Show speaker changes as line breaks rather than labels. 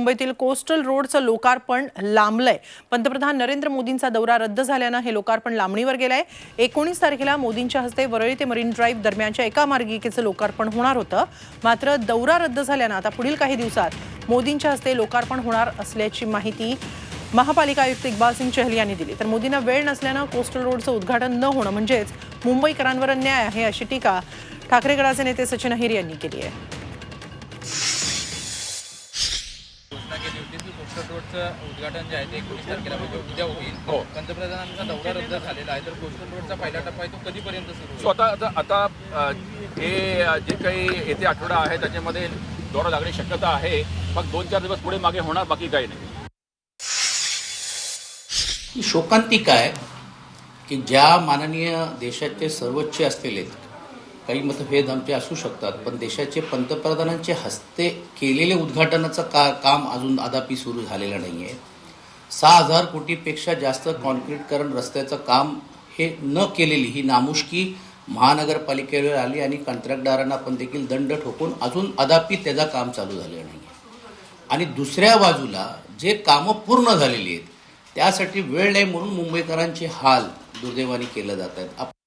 मुंबईतील कोस्टल रोडचं लोकार्पण लांबलंय. पंतप्रधान नरेंद्र मोदींचा दौरा रद्द झाल्यानं हे लोकार्पण लांबणीवर गेलंय. एकोणीस तारखेला मोदींच्या हस्ते वरळी ते मरीन ड्राईव्ह दरम्यानच्या एका मार्गिकेचं लोकार्पण होणार होतं. मात्र दौरा रद्द झाल्यानं आता पुढील काही दिवसात मोदींच्या हस्ते लोकार्पण होणार असल्याची माहिती महापालिका आयुक्त इक्बाल सिंग चहल यांनी दिली. तर मोदींना वेळ नसल्यानं कोस्टल रोडचं उद्घाटन न होणं म्हणजेच मुंबईकरांवर अन्याय आहे अशी टीका ठाकरे गटाचे नेते सचिन अहिर यांनी केली आहे.
रोडचं उद्घाटन जे आहे ते एकोणीस तारखेला म्हणजे उद्या होईल.
हो.
पंतप्रधानांचा दौरा रद्द झालेला आहे. तर कोस्टल रोडचा पहिला टप्पा आहे तो कधीपर्यंत सुरू
सो
होईल
आता हे जे काही येते आठवडा आहे त्याच्यामध्ये दौरा लागण्याची शक्यता आहे. मग दोन चार दिवस पुढे मागे होणार बाकी काही नाही.
ही शोकांतिका आहे की ज्या माननीय देशाचे सर्वोच्च असलेले काही मतभेद आमचे असू शकतात पण देशाचे पंतप्रधानांचे हस्ते केलेले उद्घाटनाचं का काम अजून अदापी सुरू झालेलं नाही आहे सहा हजार कोटीपेक्षा जास्त कॉन्क्रीटकरण रस्त्याचं काम हे न केलेली ही नामुष्की महानगरपालिकेवर आली आणि कंत्राटदारांना पण देखील दंड ठोकून अजून अदापी त्याचं काम चालू झालेलं नाही आहे आणि दुसऱ्या बाजूला जे कामं पूर्ण झालेली आहेत त्यासाठी वेळ नाही म्हणून मुंबईकरांचे हाल दुर्दैवाने केले जात आहेत. आप-